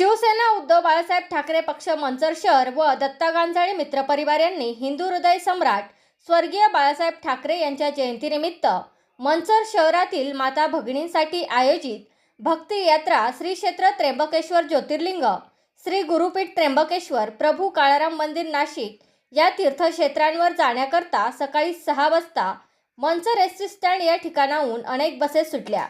शिवसेना उद्धव बाळासाहेब ठाकरे पक्ष मंचर शहर व दत्ता गांजाळे मित्रपरिवार यांनी हिंदू हृदय सम्राट स्वर्गीय बाळासाहेब ठाकरे यांच्या जयंतीनिमित्त मंचर शहरातील माता भगिनींसाठी आयोजित भक्ती यात्रा श्री क्षेत्र त्र्यंबकेश्वर ज्योतिर्लिंग श्री गुरुपीठ त्र्यंबकेश्वर प्रभू काळाराम मंदिर नाशिक या तीर्थक्षेत्रांवर जाण्याकरता सकाळी सहा वाजता मंचर एस टी स्टँड या ठिकाणाहून अनेक बसेस सुटल्या.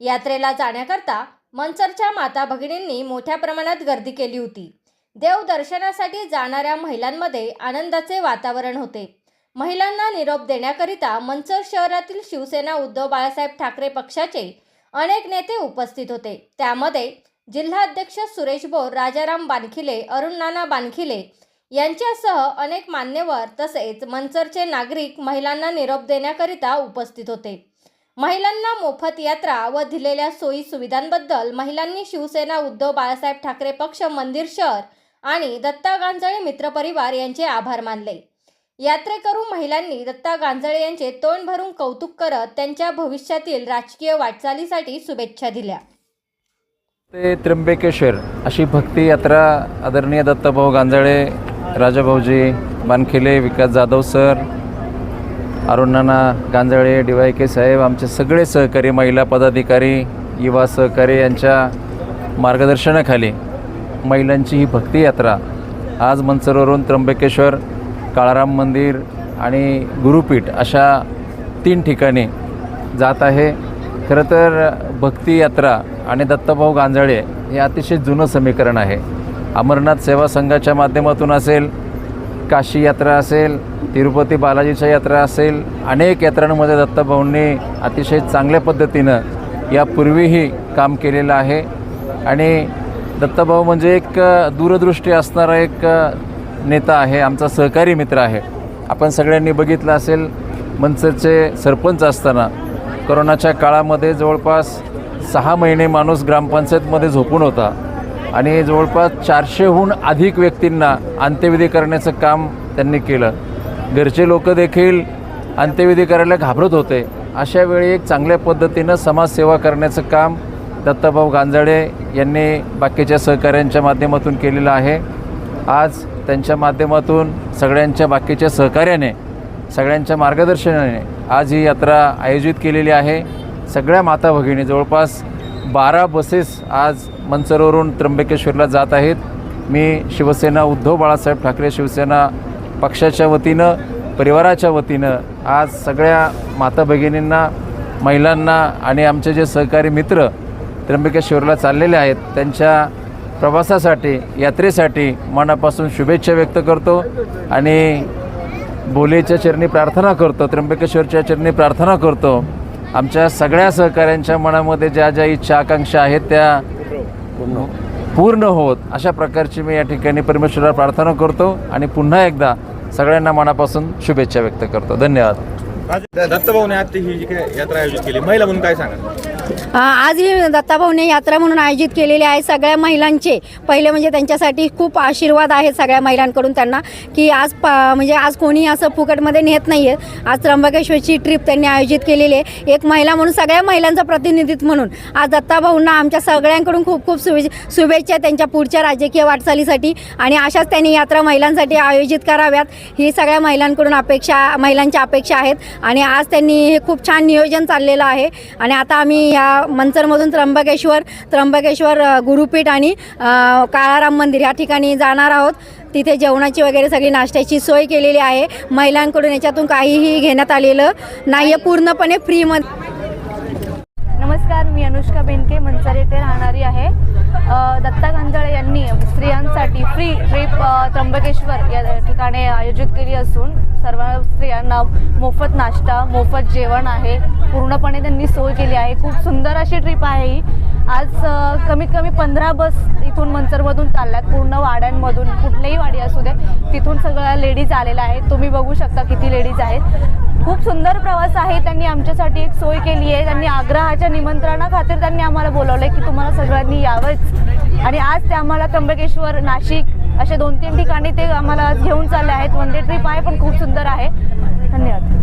यात्रेला जाण्याकरता मनसरच्या माता भगिनींनी मोठ्या प्रमाणात गर्दी केली होती. देव दर्शनासाठी जाणाऱ्या महिलांमध्ये आनंदाचे वातावरण होते. महिलांना निरोप देण्याकरिता मंचर शहरातील शिवसेना उद्धव बाळासाहेब ठाकरे पक्षाचे अनेक नेते उपस्थित होते. त्यामध्ये जिल्हाध्यक्ष सुरेश बोर राजाराम बानखिले अरुण नाना बानखिले यांच्यासह अनेक मान्यवर तसेच मंचरचे नागरिक महिलांना निरोप देण्याकरिता उपस्थित होते. महिलांना मोफत यात्रा व दिलेल्या सोयी सुविधांबद्दल महिलांनी शिवसेना उद्धव बाळासाहेब ठाकरे पक्ष मंदिर शहर आणि दत्ता गांजळे मित्रपरिवार यांचे आभार मानले. यात्रेकरू महिलांनी दत्ता गांजळे यांचे तोंड भरून कौतुक करत त्यांच्या भविष्यातील राजकीय वाटचालीसाठी शुभेच्छा दिल्या. ते त्र्यंबकेश्वर अशी भक्ती यात्रा आदरणीय Dattabhau Ganjale Rajabhauji Bankhile Vikas Jadhav sir Arunana Ganjale D Y K साहेब आमचे सगळे सहकारी महिला पदाधिकारी युवा सहकारी यांच्या मार्गदर्शनाखाली महिलांची ही भक्ती यात्रा आज मंचरवरून त्र्यंबकेश्वर काळाराम मंदिर आणि गुरुपीठ अशा तीन ठिकाणी जात आहे. खरं तर भक्ती यात्रा आणि दत्तभाऊ गांजाळे हे अतिशय जुनं समीकरण आहे. अमरनाथ सेवा संघाच्या माध्यमातून असेल काशी यात्रा असेल तिरुपती बालाजीच्या यात्रा असेल अनेक यात्रांमध्ये दत्तभाऊंनी अतिशय चांगल्या पद्धतीनं यापूर्वीही काम केलेलं आहे. आणि दत्तभाऊ म्हणजे एक दूरदृष्टी असणारा एक नेता आहे आमचा सहकारी मित्र आहे. आपण सगळ्यांनी बघितलं असेल मनसरचे सरपंच असताना करोनाच्या काळामध्ये जवळपास सहा महिने माणूस ग्रामपंचायतमध्ये झोपून होता. आणि जवळपास चारशेहून अधिक व्यक्तींना अंत्यविधी करण्याचं काम त्यांनी केलं. घरचे लोक देखील अंत्यविधी करायला घाबरत होते. अशा वेळी एक चांगल्या पद्धतीनं समाजसेवा करण्याचं काम दत्ताभाऊ गांजाडे यांनी बाकीच्या सहकाऱ्यांच्या माध्यमातून केलेलं आहे. आज त्यांच्या माध्यमातून सगळ्यांच्या बाकीच्या सहकार्याने सगळ्यांच्या मार्गदर्शनाने आज ही यात्रा आयोजित केलेली आहे. सगळ्या माता भगिनी जवळपास बारा बसेस आज मंचरवरून त्र्यंबकेश्वरला जात आहेत. मी शिवसेना उद्धव बाळासाहेब ठाकरे शिवसेना पक्षाच्या वतीनं परिवाराच्या वतीनं आज सगळ्या माता भगिनींना महिलांना आणि आमचे जे सहकारी मित्र त्र्यंबकेश्वरला चाललेले आहेत त्यांच्या प्रवासासाठी यात्रेसाठी मनापासून शुभेच्छा व्यक्त करतो आणि बोलेच्या चरणी प्रार्थना करतो त्र्यंबकेश्वरच्या चरणी प्रार्थना करतो. आमच्या सगळ्या सहकाऱ्यांच्या मनामध्ये ज्या ज्या इच्छा आकांक्षा आहेत त्या पूर्ण होत. अशा प्रकारची मी या ठिकाणी परमेश्वराला प्रार्थना करतो आणि पुन्हा एकदा सगळ्यांना मनापासून शुभेच्छा व्यक्त करतो. धन्यवाद. दत्तभाऊने आज ही जी काय यात्रा आयोजित केली महिला म्हणून काय सांगा आज ही दत्ताभाऊने यात्रा म्हणून आयोजित केलेली आहे सगळ्या महिलांचे. पहिले म्हणजे त्यांच्यासाठी खूप आशीर्वाद आहेत सगळ्या महिलांकडून त्यांना की आज प म्हणजे आज कोणी असं फुकटमध्ये नेत नाही आहे आज त्र्यंबकेश्वरची ट्रिप त्यांनी आयोजित केलेली आहे. एक महिला म्हणून सगळ्या महिलांचं प्रतिनिधित्व म्हणून आज दत्ताभाऊंना आमच्या सगळ्यांकडून खूप खूप शुभे शुभेच्छा त्यांच्या पुढच्या राजकीय वाटचालीसाठी. आणि अशाच त्यांनी यात्रा महिलांसाठी आयोजित कराव्यात. ही सगळ्या महिलांकडून अपेक्षा महिलांच्या अपेक्षा आहेत. आणि आज त्यांनी हे खूप छान नियोजन चाललेलं आहे. आणि आता आम्ही या मंचरमधून त्र्यंबकेश्वर त्र्यंबकेश्वर गुरुपीठ आणि काळाराम मंदिर या ठिकाणी जाणार आहोत. तिथे जेवणाची वगैरे सगळी नाश्त्याची सोय केलेली आहे. महिलांकडून याच्यातून काहीही घेण्यात आलेलं नाही आहे पूर्णपणे फ्रीमध्ये नमस्कार मी अनुष्का बेनके मंचर येथे राहणारी आहे. दत्ता गांजाळे यांनी स्त्रियांसाठी फ्री ट्रिप त्र्यंबकेश्वर या ठिकाणी आयोजित केली असून सर्व स्त्रियांना मोफत नाश्ता मोफत जेवण आहे. पूर्णपणे त्यांनी सोय केली आहे. खूप सुंदर अशी ट्रिप आहे ही. आज कमीत कमी पंधरा बस इथून मंचरमधून चालल्यात. पूर्ण वाड्यांमधून कुठल्याही वाडी असू दे तिथून सगळ्या लेडीज आलेल्या आहेत. तुम्ही बघू शकता किती लेडीज आहेत. खूप सुंदर प्रवास आहे. त्यांनी आमच्यासाठी एक सोय केली आहे. त्यांनी आग्रहाच्या निमंत्रणाखातीर त्यांनी आम्हाला बोलवलं की तुम्हाला सगळ्यांनी यावंच. आणि आज ते आम्हाला त्र्यंबकेश्वर नाशिक असे दोन तीन ठिकाणी ते आम्हाला घेऊन चालले आहेत. वन डे ट्रिप आहे पण खूप सुंदर आहे. धन्यवाद.